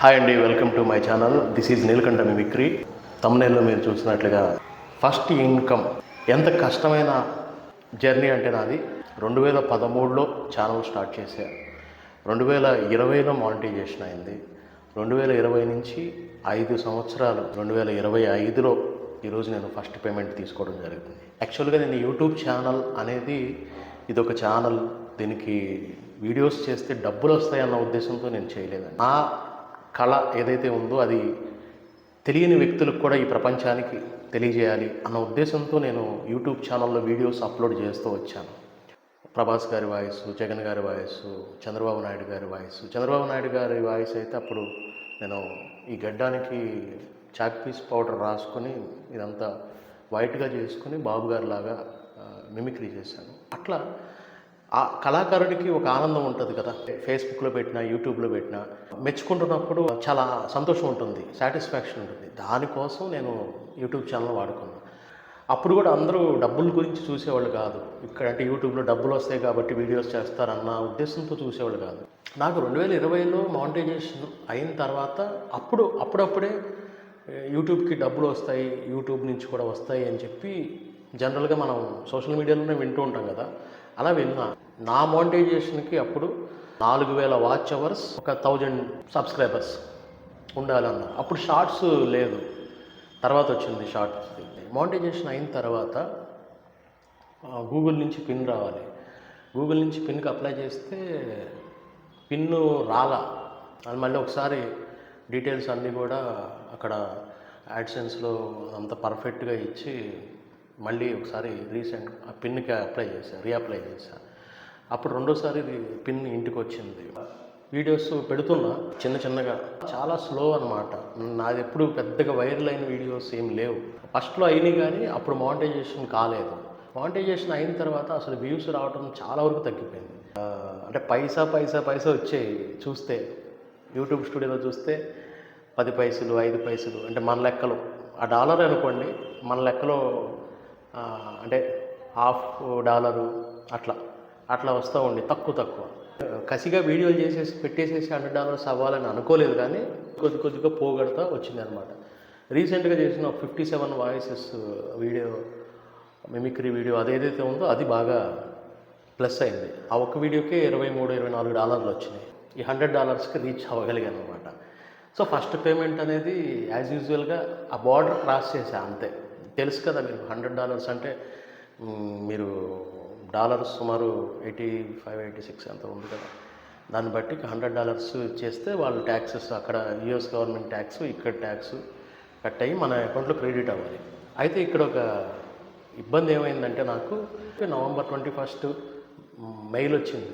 Hi అండి welcome to my channel this is Neelakantha mimicry తమ్నేల్లో మీరు చూసినట్లుగా ఫస్ట్ ఇన్కమ్ ఎంత కష్టమైన జర్నీ అంటే నాది. రెండు వేల పదమూడులో ఛానల్ స్టార్ట్ చేశా. రెండు వేల ఇరవైలో మానిటైజేషన్ అయింది. రెండు వేల ఇరవై నుంచి ఐదు సంవత్సరాలు రెండు వేల ఇరవై ఐదులో ఈరోజు నేను ఫస్ట్ పేమెంట్ తీసుకోవడం జరిగింది. యాక్చువల్గా నేను యూట్యూబ్ ఛానల్ అనేది ఇది ఒక ఛానల్ దీనికి వీడియోస్ చేస్తే డబ్బులు వస్తాయన్న ఉద్దేశంతో నేను చేయలేదండి. నా కళ ఏదైతే ఉందో అది తెలియని వ్యక్తులకు కూడా ఈ ప్రపంచానికి తెలియజేయాలి అన్న ఉద్దేశంతో నేను యూట్యూబ్ ఛానల్లో వీడియోస్ అప్లోడ్ చేస్తూ వచ్చాను. ప్రభాస్ గారి వాయిస్ జగన్ గారి వాయిస్ చంద్రబాబు నాయుడు గారి వాయిస్. చంద్రబాబు నాయుడు గారి వాయిస్ అయితే అప్పుడు నేను ఈ గడ్డానికి చాక్ పీస్ పౌడర్ రాసుకొని ఇదంతా వైట్గా చేసుకుని బాబు లాగా మిమిక్రీ చేశాను. అట్లా ఆ కళాకారుడికి ఒక ఆనందం ఉంటుంది కదా. ఫేస్బుక్లో పెట్టినా యూట్యూబ్లో పెట్టినా మెచ్చుకుంటున్నప్పుడు చాలా సంతోషం ఉంటుంది సాటిస్ఫాక్షన్ ఉంటుంది. దానికోసం నేను యూట్యూబ్ ఛానల్ వాడుకున్నాను అప్పుడు కూడా అందరూ డబ్బుల గురించి చూసేవాళ్ళు కాదు. ఇక్కడ అంటే యూట్యూబ్లో డబ్బులు వస్తాయి కాబట్టి వీడియోస్ చేస్తారన్న ఉద్దేశంతో చూసేవాళ్ళు కాదు. నాకు రెండు వేల ఇరవైలో మానిటైజేషన్ అయిన తర్వాత అప్పుడు అప్పుడప్పుడే యూట్యూబ్కి డబ్బులు వస్తాయి యూట్యూబ్ నుంచి కూడా వస్తాయి అని చెప్పి జనరల్గా మనం సోషల్ మీడియాలోనే వింటూ ఉంటాం కదా. అలా విన్నా. నా మోనిటైజేషన్కి అప్పుడు నాలుగు వేల వాచ్ అవర్స్ ఒక థౌజండ్ సబ్స్క్రైబర్స్ ఉండాలన్న అప్పుడు షార్ట్స్ లేదు. తర్వాత వచ్చింది షార్ట్స్ మోనిటైజేషన్ అయిన తర్వాత గూగుల్ నుంచి పిన్ రావాలి. గూగుల్ నుంచి పిన్కి అప్లై చేస్తే పిన్ను రాలా. అది మళ్ళీ ఒకసారి డీటెయిల్స్ అన్నీ కూడా అక్కడ యాడ్సెన్స్లో అంత పర్ఫెక్ట్గా ఇచ్చి మళ్ళీ ఒకసారి రీసెంట్ ఆ పిన్కి అప్లై చేశాను రీఅప్లై చేశాను అప్పుడు రెండోసారి పిన్ ఇంటికి వచ్చింది వీడియోస్ పెడుతున్నా చిన్న చిన్నగా. చాలా స్లో అనమాట నాది ఎప్పుడు పెద్దగా వైరల్ అయిన వీడియోస్ ఏం లేవు. ఫస్ట్లో అయినాయి కానీ అప్పుడు మానిటైజేషన్ కాలేదు. మానిటైజేషన్ అయిన తర్వాత అసలు వ్యూస్ రావడం చాలా వరకు తగ్గిపోయింది. అంటే పైసా పైసా పైసా వచ్చాయి. చూస్తే యూట్యూబ్ స్టూడియోలో చూస్తే పది పైసలు ఐదు పైసలు అంటే మన లెక్కలు. ఆ డాలర్ అనుకోండి మన లెక్కలో అంటే హాఫ్ డాలరు అట్లా అట్లా వస్తూ ఉండి తక్కువ తక్కువ. కసిగా వీడియోలు చేసేసి పెట్టేసేసి హండ్రెడ్ డాలర్స్ అవ్వాలని అనుకోలేదు కానీ కొద్ది కొద్దిగా పోగొడతా వచ్చింది అనమాట రీసెంట్గా చేసిన fifty seven voices video mimicry video అదేదైతే ఉందో అది బాగా ప్లస్ అయింది. ఆ ఒక్క వీడియోకే ఇరవై మూడు ఇరవై నాలుగు డాలర్లు వచ్చినాయి. ఈ హండ్రెడ్ డాలర్స్కి రీచ్ అవ్వగలిగాను అనమాట సో ఫస్ట్ పేమెంట్ అనేది యాజ్ యూజువల్గా ఆ బార్డర్ క్రాస్ చేసా అంతే. తెలుసు కదా మీరు హండ్రెడ్ డాలర్స్ అంటే మీరు డాలర్స్ సుమారు ఎయిటీ ఫైవ్ ఎయిటీ సిక్స్ ఎంత ఉంది కదా. దాన్ని బట్టి హండ్రెడ్ డాలర్స్ చేస్తే వాళ్ళు ట్యాక్సెస్ అక్కడ యుఎస్ గవర్నమెంట్ ట్యాక్స్ ఇక్కడ ట్యాక్స్ కట్ అయ్యి మన అకౌంట్లో క్రెడిట్ అవ్వాలి. అయితే ఇక్కడ ఒక ఇబ్బంది ఏమైందంటే నాకు నవంబర్ ట్వంటీ ఫస్ట్ మెయిల్ వచ్చింది.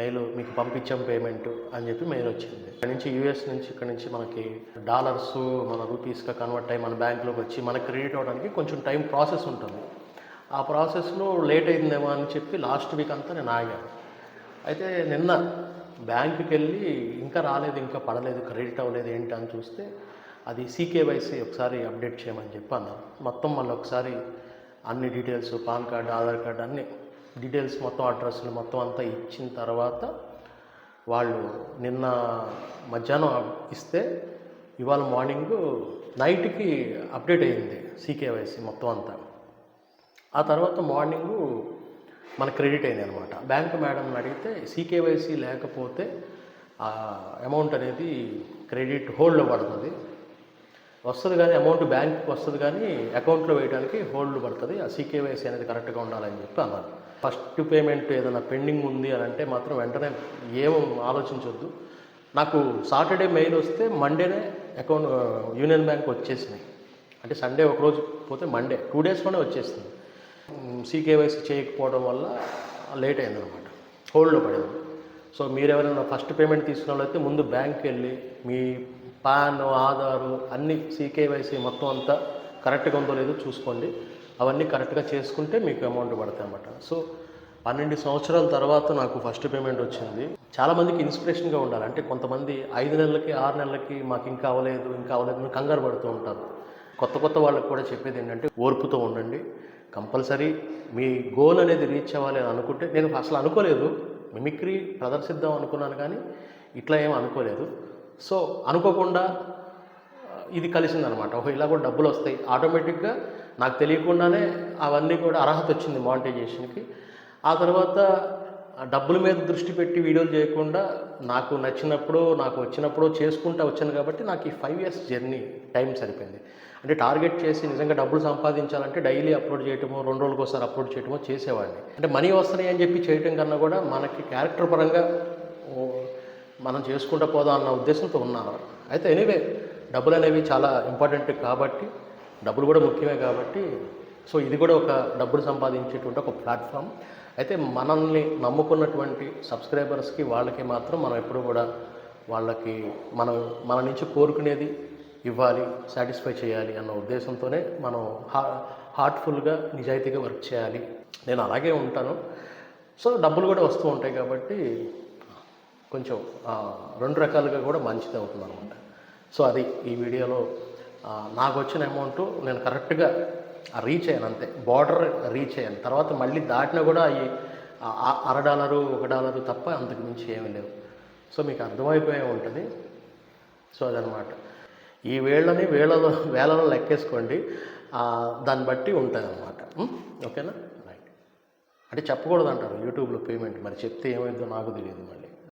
మెయిల్ మీకు పంపించాం పేమెంట్ అని చెప్పి మెయిల్ వచ్చింది. ఇక్కడ నుంచి యూఎస్ నుంచి ఇక్కడ నుంచి మనకి డాలర్స్ మన రూపీస్గా కన్వర్ట్ అయ్యి మన బ్యాంక్లోకి వచ్చి మనకి క్రెడిట్ అవ్వడానికి కొంచెం టైం ప్రాసెస్ ఉంటుంది. ఆ ప్రాసెస్లో లేట్ అయిందేమో అని చెప్పి లాస్ట్ వీక్ అంతా నేను ఆగాను. అయితే నిన్న బ్యాంకుకి వెళ్ళి ఇంకా రాలేదు ఇంకా పడలేదు క్రెడిట్ అవ్వలేదు ఏంటి అని చూస్తే అది సీకేవైసీ ఒకసారి అప్డేట్ చేయమని చెప్పి అన్నారు మొత్తం మళ్ళీ ఒకసారి అన్ని details PAN card Aadhaar card అన్ని డీటెయిల్స్ మొత్తం అడ్రస్లు మొత్తం అంతా ఇచ్చిన తర్వాత వాళ్ళు నిన్న మధ్యాహ్నం ఇస్తే ఇవాళ మార్నింగ్ నైట్కి అప్డేట్ అయ్యింది సీకేవైసీ మొత్తం అంతా. ఆ తర్వాత మార్నింగ్ మన క్రెడిట్ అయింది అనమాట బ్యాంక్ మేడంని అడిగితే సీకేవైసీ లేకపోతే ఆ అమౌంట్ అనేది క్రెడిట్ హోల్డ్లో పడుతుంది వస్తుంది కానీ అమౌంట్ బ్యాంక్కి వస్తుంది కానీ అకౌంట్లో వేయడానికి హోల్డ్ పడుతుంది. ఆ సీకేవైసీ అనేది కరెక్ట్గా ఉండాలని చెప్పి అన్నారు. ఫస్ట్ పేమెంట్ ఏదైనా పెండింగ్ ఉంది అని అంటే మాత్రం వెంటనే ఏం ఆలోచించొద్దు. నాకు సాటర్డే మెయిల్ వస్తే మండేనే అకౌంట్ యూనియన్ బ్యాంక్ వచ్చేసినాయి. అంటే సండే ఒకరోజు పోతే మండే టూ డేస్లోనే వచ్చేసింది. సీకేవైసీ చేయకపోవడం వల్ల లేట్ అయిందనమాట. హోల్డ్లో పడింది. సో మీరు ఎవరైనా ఫస్ట్ పేమెంట్ తీసుకున్న వాళ్ళైతే ముందు బ్యాంక్కి వెళ్ళి మీ పాన్ ఆధారు అన్ని సీకేవైసీ మొత్తం అంతా కరెక్ట్గా ఉందో లేదో చూసుకోండి. అవన్నీ కరెక్ట్గా చేసుకుంటే మీకు అమౌంట్ పడతాయి అన్నమాట. సో పన్నెండు సంవత్సరాల తర్వాత నాకు ఫస్ట్ పేమెంట్ వచ్చింది. చాలామందికి ఇన్స్పిరేషన్గా ఉండాలి. అంటే కొంతమంది ఐదు నెలలకి ఆరు నెలలకి మాకు ఇంకా అవ్వలేదు ఇంకా అవ్వలేదు కంగారు పడుతూ ఉంటారు. కొత్త కొత్త వాళ్ళకి కూడా చెప్పేది ఏంటంటే ఓర్పుతో ఉండండి. కంపల్సరీ మీ గోల్ అనేది రీచ్ అవ్వాలి అని అనుకుంటే నేను అసలు అనుకోలేదు. మిమిక్రీ ప్రదర్శిద్దాం అనుకున్నాను కానీ ఇట్లా ఏం అనుకోలేదు. సో అనుకోకుండా ఇది కలిసిందనమాట. ఓహో ఇలా కూడా డబ్బులు వస్తాయి. ఆటోమేటిక్గా నాకు తెలియకుండానే అవన్నీ కూడా అర్హత వచ్చింది మానిటైజేషన్కి. ఆ తర్వాత డబ్బుల మీద దృష్టి పెట్టి వీడియోలు చేయకుండా నాకు నచ్చినప్పుడు నాకు వచ్చినప్పుడు చేసుకుంటూ వచ్చాను కాబట్టి నాకు ఈ ఫైవ్ ఇయర్స్ జర్నీ టైం సరిపోయింది. అంటే టార్గెట్ చేసి నిజంగా డబ్బులు సంపాదించాలంటే డైలీ అప్లోడ్ చేయటమో రెండు రోజులకు ఒకసారి అప్లోడ్ చేయటమో చేసేవాడిని. అంటే మనీ వస్తున్నాయి అని చెప్పి చేయటం కన్నా కూడా మనకి క్యారెక్టర్ పరంగా మనం చేసుకుంటూ పోదాం అన్న ఉద్దేశంతో ఉన్నారు అయితే ఎనీవే డబ్బులు అనేవి చాలా ఇంపార్టెంట్ కాబట్టి డబ్బులు కూడా ముఖ్యమే కాబట్టి సో ఇది కూడా ఒక డబ్బులు సంపాదించేటువంటి ఒక ప్లాట్ఫామ్ అయితే మనల్ని నమ్ముకున్నటువంటి సబ్స్క్రైబర్స్కి వాళ్ళకి మాత్రం మనం ఎప్పుడు కూడా వాళ్ళకి మనం మన నుంచి కోరుకునేది ఇవ్వాలి సాటిస్ఫై చేయాలి అన్న ఉద్దేశంతోనే మనం హా హార్ట్ఫుల్గా నిజాయితీగా వర్క్ చేయాలి. నేను అలాగే ఉంటాను. సో డబ్బులు కూడా వస్తూ ఉంటాయి కాబట్టి కొంచెం రెండు రకాలుగా కూడా మంచిది అవుతుంది అనమాట సో అది ఈ వీడియోలో నాకు వచ్చిన అమౌంట్ నేను కరెక్ట్గా రీచ్ అయ్యాను అంతే. బార్డర్ రీచ్ అయ్యాను. తర్వాత మళ్ళీ దాటినా కూడా అవి అర డాలరు ఒక డాలరు తప్ప అంతకు మించి ఏమీ లేవు. సో మీకు అర్థమైపోయే ఉంటుంది. సో అదనమాట ఈ వేళ్ళని వేళలో వేళలో లెక్కేసుకోండి. దాన్ని బట్టి ఉంటుంది అనమాట ఓకేనా? రైట్ అంటే చెప్పకూడదు అంటారు యూట్యూబ్లో పేమెంట్. మరి చెప్తే ఏమైందో నాకు తెలియదు మళ్ళీ.